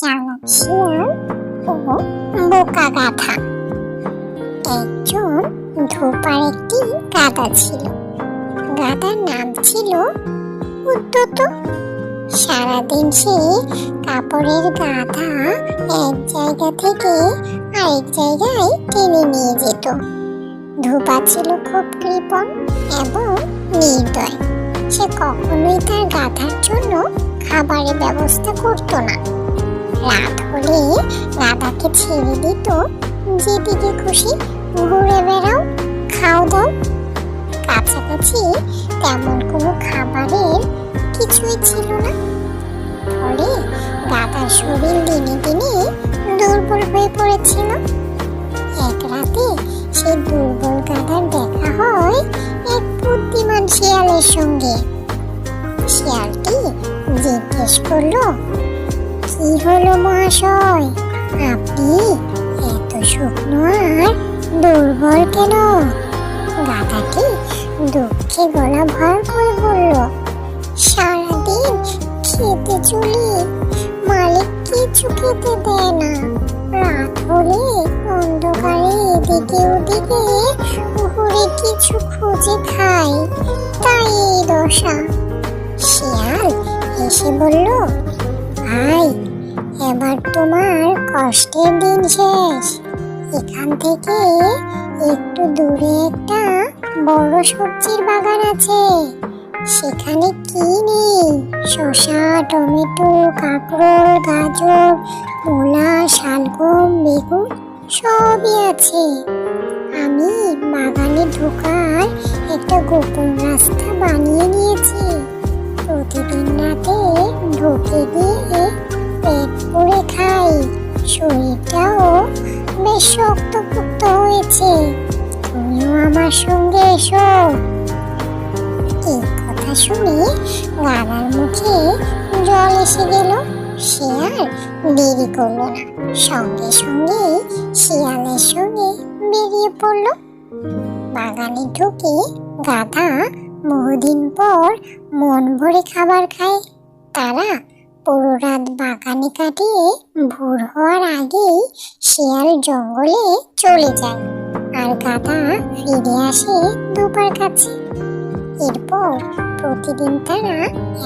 চালাক শিয়াল ও বোকা গাধা একজন ধোপার একটি গাধা ছিল। গাধার নাম ছিল উদ্যত। সারাদিন সে কাপড়ের গাধা এক জায়গা থেকে আরেক জায়গায় টেনে নিয়ে যেত। ধোপা ছিল খুব কৃপণ এবং নির্দয়। সে কখনোই তার গাধার জন্য খাবারের ব্যবস্থা করতো না। রাত হলে রাধাকে ছেড়ে দিত। যেদিকে খুশি ঘুরে বেড়াও, খাও দাও। কাছাকাছি তেমন কোনো খাবারের কিছুই ছিল না। ফলে গাধার শরীর দিনে দিনে দুর্বল হয়ে পড়েছিল। এক রাতে সেই দুর্বল গাধার দেখা হয় এক বুদ্ধিমান শিয়ালের সঙ্গে। শিয়ালটি জিজ্ঞেস করল কি হলো মহাশয় আপনি এত শুকনো আর দুর্বল কেন? গাধাটি দুঃখে গলা ভর করে বলল, সারাদিন খেতে চলি মালিক কিছু খেতে দেয় না। রাত হলে অন্ধকারে এদিকে ওদিকে ঘুরে কিছু খুঁজে খাই, তাই এই দশা। শিয়াল এসে বলল ভাই এবার তোমার কষ্টের দিন শেষ। এখান থেকে একটু দূরে একটা বড় সবজির বাগান আছে। সেখানে কি নেই? শসা, টমেটো, কাঁকরোল, গাজর, মূলা, শালগম, বেগুন, সবই আছে। আমি বাগানে ঢোকার একটা গোপন রাস্তা বানিয়ে নিয়েছি। প্রতিদিন রাতে ঢুকে গিয়ে শরীরটাও বেশ শক্তপুক্ত হয়েছে। তুমিও আমার সঙ্গে এসো। এই কথা শুনে গানার মুখে জল এসে গেল। শিয়াল দেরি করল না। সঙ্গে সঙ্গে শিয়ালের সঙ্গে বেরিয়ে পড়ল। বাগানে ঢুকে গাধা বহুদিন পর মন ভরে খাবার খায়। তারা পুরো রাত বাগানে কাটিয়ে ভোর হওয়ার আগেই শিয়াল জঙ্গলে চলে যায় আর গাধা ফিরে আসে দুপার কাছে। এরপর প্রতিদিন তারা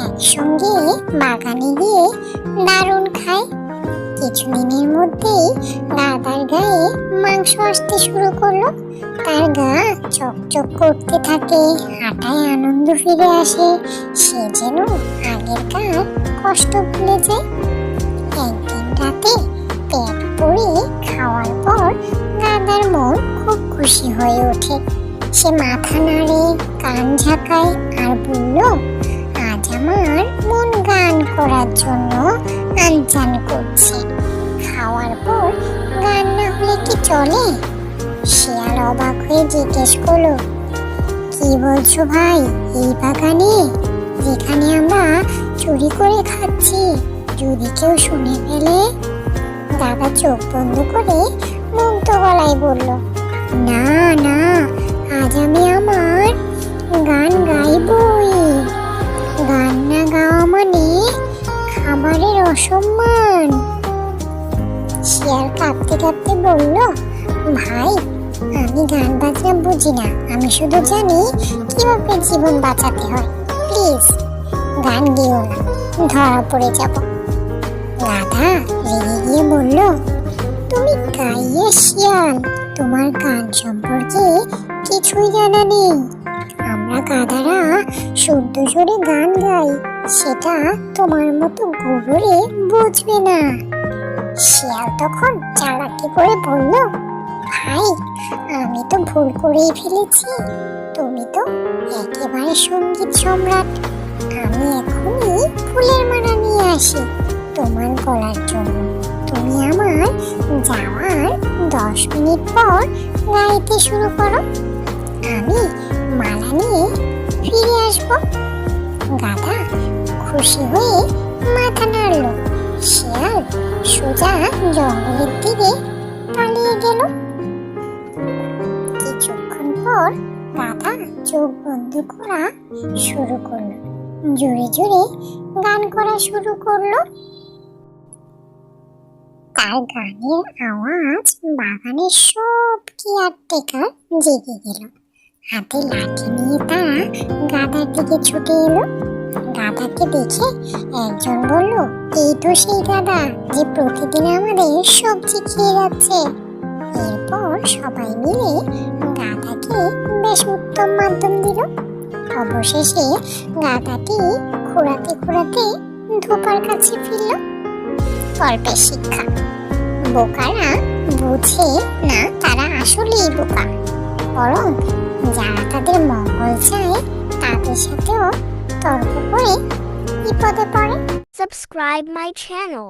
একসঙ্গে বাগানে গিয়ে দারুণ খায়। কিছুদিনের মধ্যেই গাদার গায়ে মাংস আসতে শুরু করল। তার গা চকচক করতে থাকে, হাঁটায় আনন্দ ফিরে আসে। সে যেন আগেরকার কষ্ট ভুলে যায়। একদিন রাতে পেট পড়ে খাওয়ার পর দাদার মন খুব খুশি হয়ে ওঠে। সে মাথা নাড়ে, কান ঝাঁকায় আর বলল, আজ আমার মন গান করার জন্য আনজান করছে। খাওয়ার পর গান না হলে কি চলে? শিয়াল অবাক হয়ে জিজ্ঞেস করল, কি বলছো ভাই, এই বাগানে যেখানে আমরা চুরি করে খাচ্ছি, যদি কেউ শুনে ফেলে? দাদা চোখ বন্ধ করে মুগ্ধ গলায় বলল, না না অসম্মান। শিয়াল কাঁপতে কাঁপতে বলল, ভাই, আমি গান বাজনা বুঝি না। আমি শুধু জানি কীভাবে জীবন বাঁচাতে হয়। প্লিজ, গান দিও না। ধরা পড়ে যাব। গাধা রেগে গিয়ে বলল, তুমি গাইয়ে শিয়াল। তোমার গান সম্পর্কে কিছুই জানা নেই। আমরা গাধারা শুদ্ধ সুরে গান গাই সেটা তোমার মতো গুবরে বুঝবে না। শিয়াল তখন চালাকি করে বলল, ভাই, আমি তো ভুল করেই ফেলেছি। তুমি তো একেবারে সংগীত সম্রাট। আমি এখনই ফুলের মালা নিয়ে আসি তোমার গলার জন্য। তুমি আমার যাওয়ার দশ মিনিট পর গাইতে শুরু করো। আমি মালা নিয়ে ফিরে আসব। গাধা খুশি হয়ে মাথা নাড়ল। শিয়াল সোজা জঙ্গলের দিকে পালিয়ে গেল। কিছুক্ষণ পর গাধা চোখ বন্ধ করা শুরু করল। জোরে জোরে গান করা শুরু করল। তার গানের আওয়াজ বাগানের সব কেয়ারটেকার জেগে গেল। হাতে লাঠি নিয়ে তারা গাদার দিকে ছুটে এলো। গাদাকে দেখে একজন বলল, এই তো সেই গাদা যে প্রতিদিন আমাদের সবজি খেয়ে যাচ্ছে। এরপর সবাই মিলে গাদাকে বেশ উত্তম মাধ্যম দিল। অবশেষে গাদাটি খোঁড়াতে খোঁড়াতে ধোপার কাছে ফিরল। গল্পের শিক্ষা। বোকারা বুঝে না তারা আসলেই বোকা, বরং যারা তাদের মঙ্গল চায় তাদের সাথেও তর্ক করে বিপদে পড়ে সাবস্ক্রাইব মাই channel.